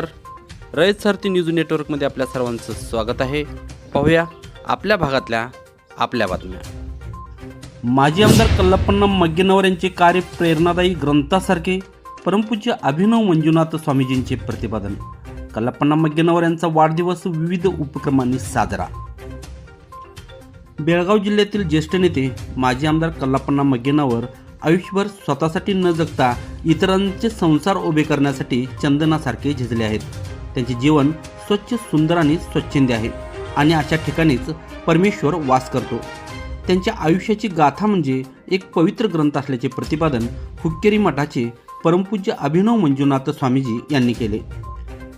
नमस्कार. रयत सारथी न्यूज नेटवर्कमध्ये आपल्या सर्वांचं स्वागत आहे. पाहूया आपल्या भागातल्या आपल्या बातम्या. माजी आमदार कल्लप्पण्णा मग्गेनवर यांचे कार्य प्रेरणादायी ग्रंथासारखे परमपूज्य अभिनव मंजुनाथ स्वामीजींचे प्रतिपादन. कल्लप्पन्ना मग्गेनवर यांचा वाढदिवस विविध उपक्रमांनी साजरा. बेळगाव जिल्ह्यातील ज्येष्ठ नेते माजी आमदार कल्लापण्णा मग्गेनावर आयुष्यभर स्वतःसाठी न जगता इतरांचे संसार उभे करण्यासाठी चंदनासारखे झिजले आहेत. त्यांचे जीवन स्वच्छ सुंदर आणि स्वच्छंदी आहे आणि अशा ठिकाणीच परमेश्वर वास करतो. त्यांच्या आयुष्याची गाथा म्हणजे एक पवित्र ग्रंथ असल्याचे प्रतिपादन हुक्केरी मठाचे परमपूज्य अभिनव मंजुनाथ स्वामीजी यांनी केले.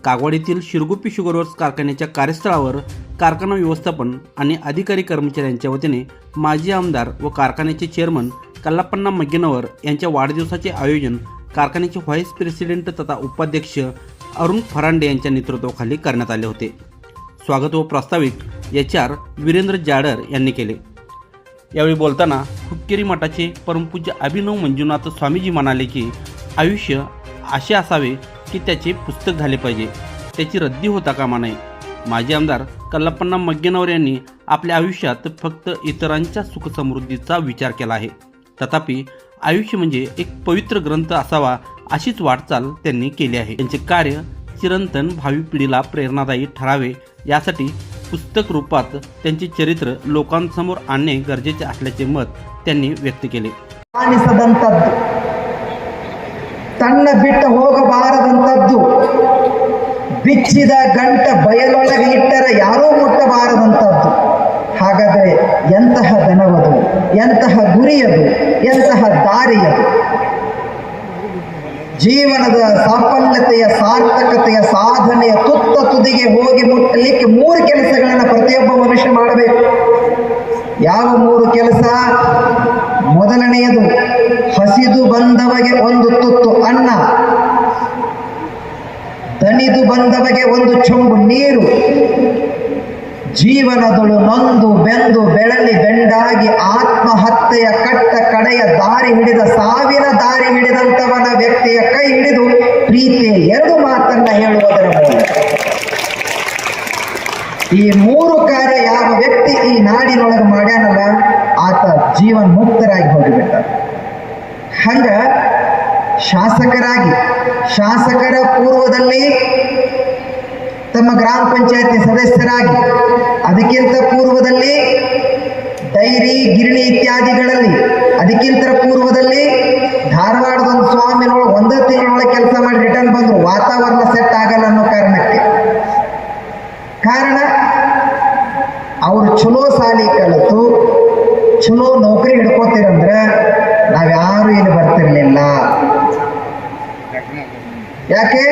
कागवाड येथील शिरगुप्पी शुगरवर्स कारखान्याच्या कार्यस्थळावर कारखाना व्यवस्थापन आणि अधिकारी कर्मचाऱ्यांच्या वतीने माजी आमदार व कारखान्याचे चेअरमन कल्लापण्णा मग्गेनवर यांच्या वाढदिवसाचे आयोजन कारखान्याचे व्हाईस प्रेसिडेंट तथा उपाध्यक्ष अरुण फरांडे यांच्या नेतृत्वाखाली करण्यात आले होते. स्वागत व प्रास्ताविक एच आर वीरेंद्र जाडर यांनी केले. यावेळी बोलताना हुक्केरी मठाचे परमपूज्य अभिनव मंजुनाथ स्वामीजी म्हणाले की आयुष्य असे असावे की त्याचे पुस्तक झाले पाहिजे. त्याची रद्दी होता कामा नये. माजी आमदार कल्लप्पण्णा मग्गेनवर यांनी आपल्या आयुष्यात फक्त इतरांच्या सुखसमृद्धीचा विचार केला आहे. तथापि आयुष्य म्हणजे एक पवित्र ग्रंथ असावा अशीच वाटचाल त्यांनी केली आहे त्यांचे कार्य चिरंतन भावी पिढीला प्रेरणादायी ठरावे यासाठी पुस्तक रूपात त्यांचे चरित्र लोकांसमोर आणणे गरजेचे असल्याचे मत त्यांनी व्यक्त केले ಕಾಣಿಸದಂಥದ್ದು ತನ್ನ ಬಿಟ್ಟು ಹೋಗಬಾರದಂಥದ್ದು ಬಿಚ್ಚಿದ ಗಂಟ ಬಯಲೊಳಗೆ ಇಟ್ಟರೆ ಯಾರೂ ಮುಟ್ಟಬಾರದಂಥದ್ದು ಹಾಗಾದರೆ ಎಂತಹ ದನವದು ಎಂತಹ ಗುರಿಯದು, ಎಂತಹ ದಾರಿಯದು? ಜೀವನದ ಸಾಫಲ್ಯತೆಯ, ಸಾರ್ಥಕತೆಯ ಸಾಧನೆಯ ತುತ್ತ ತುದಿಗೆ ಹೋಗಿ ಮುಟ್ಟಲಿಕ್ಕೆ ಮೂರು ಕೆಲಸಗಳನ್ನು ಪ್ರತಿಯೊಬ್ಬ ಮನುಷ್ಯ ಮಾಡಬೇಕು. ಯಾವ ಮೂರು ಕೆಲಸ? ಮೊದಲನೆಯದು, ಹಸಿದು ಬಂದವಗೆ ಒಂದು ತುತ್ತು ಅನ್ನ, ದಣಿದು ಬಂದವಗೆ ಒಂದು ಚೊಂಬು ನೀರು ಜೀವನದಳು ನೊಂದು ಬೆಂದು ಬೆಳಲಿ ಬೆಂಡಾಗಿ ಆತ್ಮಹತ್ಯೆಯ ಕಟ್ಟ ಕಡೆಯ ದಾರಿ ಹಿಡಿದ ಸಾವಿನ ದಾರಿ ಹಿಡಿದಂತವನ ವ್ಯಕ್ತಿಯ ಕೈ ಹಿಡಿದು ಪ್ರೀತಿ ಎರಡು ಮಾತನ್ನ ಹೇಳುವುದರ ಮೂಲಕ. ಈ ಮೂರು ಕಾರ್ಯ ಯಾವ ವ್ಯಕ್ತಿ ಈ ನಾಡಿನೊಳಗೆ ಮಾಡ್ಯಾನಲ್ಲ, ಆತ ಜೀವನ್ ಮುಕ್ತರಾಗಿ ಹೋಗಿಬಿಟ್ಟ. ಹಂಗ ಶಾಸಕರಾಗಿ, ಶಾಸಕರ ಪೂರ್ವದಲ್ಲಿ ತಮ್ಮ ಗ್ರಾಮ ಪಂಚಾಯತಿ ಸದಸ್ಯರಾಗಿ ಅದಕ್ಕಿಂತ ಪೂರ್ವದಲ್ಲಿ ಡೈರಿ, ಗಿರಣಿ ಇತ್ಯಾದಿಗಳಲ್ಲಿ, ಅದಕ್ಕಿಂತ ಪೂರ್ವದಲ್ಲಿ ಧಾರವಾಡದ ಒಂದು ಸ್ವಾಮಿನೊಳಗೆ ಒಂದೇ ತಿಂಗಳೊಳಗೆ ಕೆಲಸ ಮಾಡಿ ರಿಟರ್ನ್ ಬಂದರು ವಾತಾವರಣ ಸೆಟ್ ಆಗಲ್ಲ ಅನ್ನೋ ಕಾರಣಕ್ಕೆ. ಕಾರಣ, ಅವರು ಚಲೋ ಸಾಲಿ ಕಲಿತು ಚಲೋ ನೌಕರಿ ಹಿಡ್ಕೋತೀರಂದ್ರೆ ನಾವ್ಯಾರು ಇಲ್ಲಿ ಬರ್ತಿರ್ಲಿಲ್ಲ. ಯಾಕೆ?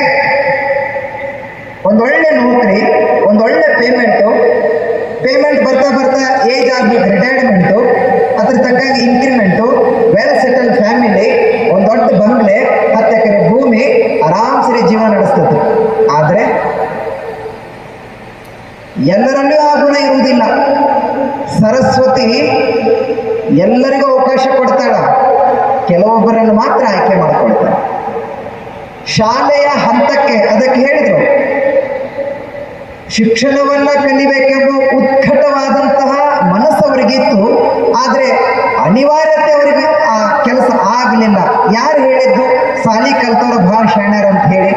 ಅದ್ರ ತಕ್ಕಂಗೆ ಇನ್ಕ್ರಿಮೆಂಟು ವೆಲ್ ಸೆಟಲ್ ಫ್ಯಾಮಿಲಿ ಒಂದು ದೊಡ್ಡ ಬಂಗ್ಲೆ, ಹತ್ತು ಎಕರೆ ಭೂಮಿ, ಆರಾಮ್ಸರಿ ಜೀವನ ನಡೆಸ್ತದೆ ಆದರೆ, ಎಲ್ಲರಲ್ಲೂ ಆ ಗುಣ ಇರುವುದಿಲ್ಲ. ಸರಸ್ವತಿ ಎಲ್ಲರಿಗೂ ಅವಕಾಶ ಕೊಡ್ತಾಳ. ಕೆಲವೊಬ್ಬರನ್ನು ಮಾತ್ರ ಆಯ್ಕೆ ಮಾಡಿಕೊಳ್ತಾಳೆ. ಶಾಲೆಯ ಹಂತಕ್ಕೆ ಅದಕ್ಕೆ ಹೇಳಿದ್ರು. ಶಿಕ್ಷಣವನ್ನ ಕಲಿಬೇಕೆಂಬ ಉತ್ಕಟವಾದಂತಹ ಮನಸ್ಸು ಅವರಿಗಿತ್ತು, ಆದರೆ ಅನಿವಾರ್ಯತೆ ಅವರಿಗೆ ಆ ಕೆಲಸ ಆಗಲಿಲ್ಲ. ಯಾರು ಹೇಳಿದ್ದು? ಸಾಲಿ ಕಲ್ತವ್ರು ಭಾಳ ಶರಣರ್ ಅಂತ ಹೇಳಿ.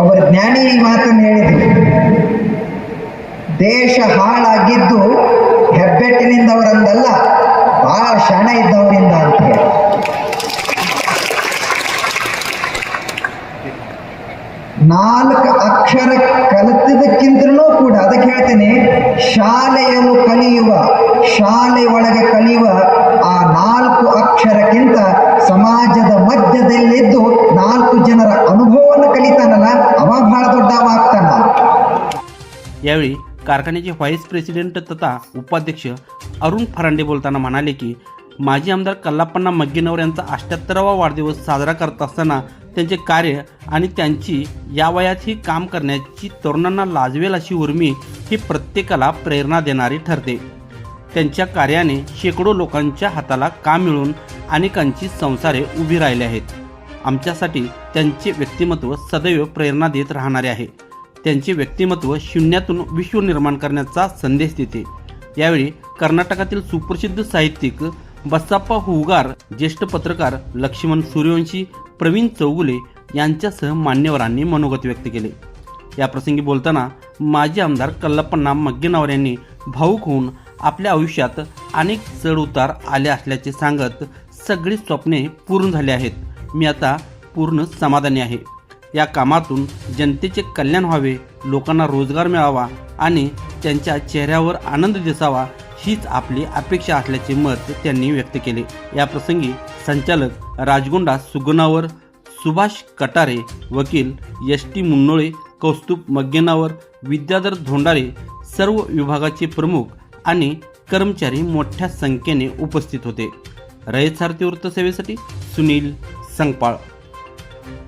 ಒಬ್ಬರು ಜ್ಞಾನಿ ಮಾತನ್ನು ಹೇಳಿದ್ರು. ದೇಶ ಹಾಳಾಗಿದ್ದು ಹೇಳ್ತೇನೆ ಶಾಲೆಯು ಕಲಿಯುವ ಶಾಲೆ ಒಳಗೆ ಕಲಿಯುವ ಆ ನಾಲ್ಕು ಅಕ್ಷರಕ್ಕಿಂತ ಸಮಾಜದ ಮಧ್ಯದಲ್ಲಿದ್ದು ನಾಲ್ಕು ಜನರ ಅನುಭವವನ್ನು ಕಲಿತಾನಲ್ಲ ಅವ ಬಹಳ ದೊಡ್ಡವ ಆಗ್ತಾನ यावेळी कारखान्याचे व्हाईस प्रेसिडेंट तथा उपाध्यक्ष अरुण फरांडे बोलताना म्हणाले की माजी आमदार कल्लाप्पण्णा मग्गेनवर यांचा अठ्ठ्याहत्तरावा वाढदिवस साजरा करत असताना त्यांचे कार्य आणि त्यांची या वयातही काम करण्याची तरुणांना लाजवेल अशी उर्मी ही प्रत्येकाला प्रेरणा देणारी ठरते. त्यांच्या कार्याने शेकडो लोकांच्या हाताला काम मिळून अनेकांची संसारे उभी राहिली आहेत. आमच्यासाठी त्यांचे व्यक्तिमत्व सदैव प्रेरणा देत राहणारे आहे. त्यांचे व्यक्तिमत्व शून्यातून विश्व निर्माण करण्याचा संदेश देते. यावेळी कर्नाटकातील सुप्रसिद्ध साहित्यिक बस्साप्पा हुगार ज्येष्ठ पत्रकार लक्ष्मण सूर्यवंशी प्रवीण चौगुले यांच्यासह मान्यवरांनी मनोगत व्यक्त केले. याप्रसंगी बोलताना माजी आमदार कल्लप्पन्ना मग्गेनावर यांनी भाऊक होऊन आपल्या आयुष्यात अनेक चढउतार आले असल्याचे सांगत सगळी स्वप्ने पूर्ण झाली आहेत. मी आता पूर्ण समाधानी आहे. या कामातून जनतेचे कल्याण व्हावे लोकांना रोजगार मिळावा आणि त्यांच्या चेहऱ्यावर आनंद दिसावा हीच आपली अपेक्षा असल्याचे मत त्यांनी व्यक्त केले. या प्रसंगी संचालक राजगोंडा सुगुणावर सुभाष कटारे वकील एस टी मुन्नोळे कौस्तुभ मग्गेनावर विद्याधर धोंडारे सर्व विभागाचे प्रमुख आणि कर्मचारी मोठ्या संख्येने उपस्थित होते. रयत सारथी वृत्तसेवेसाठी सुनील संगपाळ.